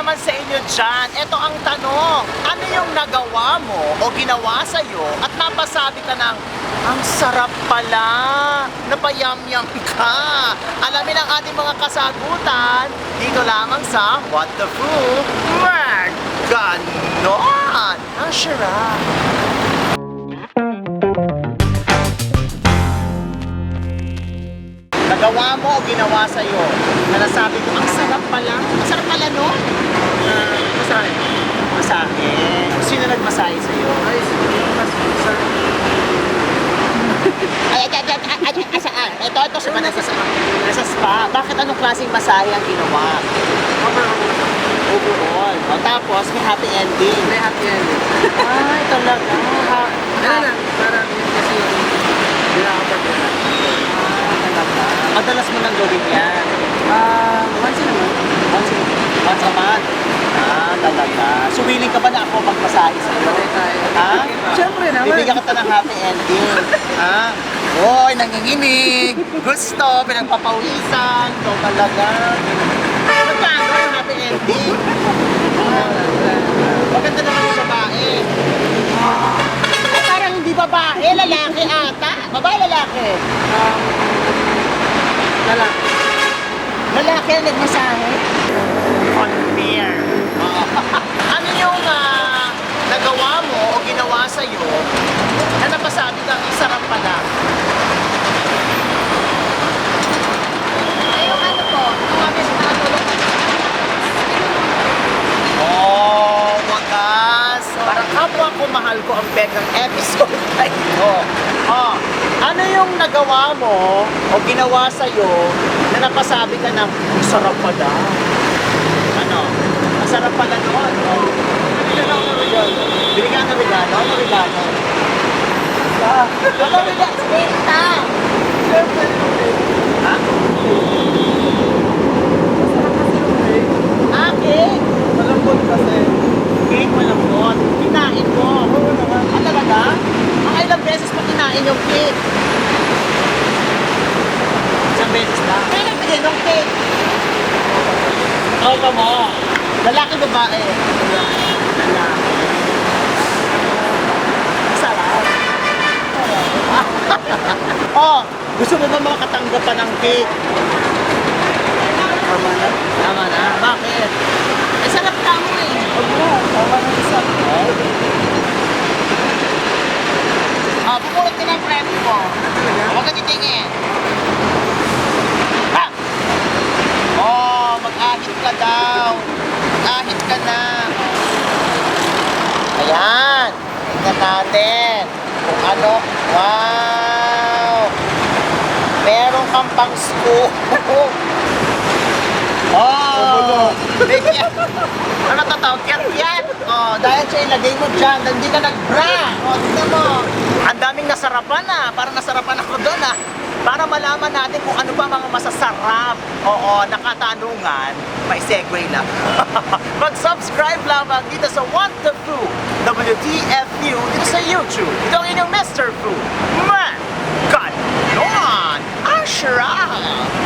naman sa inyo dyan. Ito ang tanong. Ano yung nagawa mo o ginawa sa'yo at napasabi ka ng ang sarap pala, napayam-yam ka. Alamin ang ating mga kasagutan dito lamang sa What the Foo? Man, ganon! Ang sarap. Nagawa mo o ginawa sa'yo na nasabi ko, ang sarap pala. Ang sarap pala, no? Uh, masahe. Masahe. Sino nagmasahe sa'yo? Ay, sa Ay, ay, ay, ay, ay, ay, ay, saan? Ito, ito sa nasa spa. Nasa spa. Bakit anong klaseng masahe ang ginawa? overall. O, tapos, may happy ending. May happy ending. Ay, talaga. Ha, Ano lang, parang yun kasi yung natin. talaga. Madalas mo nang gawin So, willing ka ba na ako magmasahe? Patay tayo. Ha? Siyempre naman. Bibigyan kita ng happy ending. ha? Hoy, nanginginig. Gusto, pinagpapawisan. Ito talaga. Magkano yung happy ending? Maganda naman yung babae. Ay, parang hindi babae, lalaki ata. Babae, lalaki. Um, lalaki. Lalaki ang nagmasahe. Unfair. ano yung ah, nagawa mo o ginawa sa'yo na napasabi kang sarap pala? Ay, yung ano po, yung kami sa nakatulog na Oh, wagas! Parang kapwa ko mahal ko ang pegang episode na ito. Oh, ano yung nagawa mo o ginawa sa'yo na napasabi ka ng "Ang sarap pala? Ano? Masarap pala doon. Oh. Binigyan ako ng regalo. Binigyan ng regalo? Ano regalo? Ah, ano regalo? Benta! Siyempre. Ha? Masarap kasi yung cake. Ah, cake! Malambot kasi. Cake malambot. Kinain mo. Oo naman. Ah, talaga? Mga ilang beses pa kinain yung cake? Isang beses lang? Kaya nagbigay ng cake? Tropa mo. Lalaki babae? Lalaki. Sarap. oh, gusto mo ba makatanggap pa ng cake? Tama na. Tama na. Bakit? Eh, sarap ka mo eh. Na. Tama na isa. Ah, pupulot ka ng premyo mo. Huwag ka titingin. Ha! Oh, mag-ahit ka daw. Mag-ahit ka na. Ayan. Tingnan natin. Kung ano. Wow! Meron kang pang scoop. Oh! Ano tatawag? Kiyat-kiyat. Oh, dahil siya ilagay mo dyan, hindi ka nag-bra. Oh, tignan mo. Ang daming nasarapan na. Parang nasarapan ako doon ah. Para malaman natin kung ano ba mga masasarap. Oo, nakatanungan. May segue lang. Mag-subscribe lamang dito sa What the Foo, WTFU, dito sa YouTube. Ito ang inyong Mr. Foo. Man, God, Ang sarap!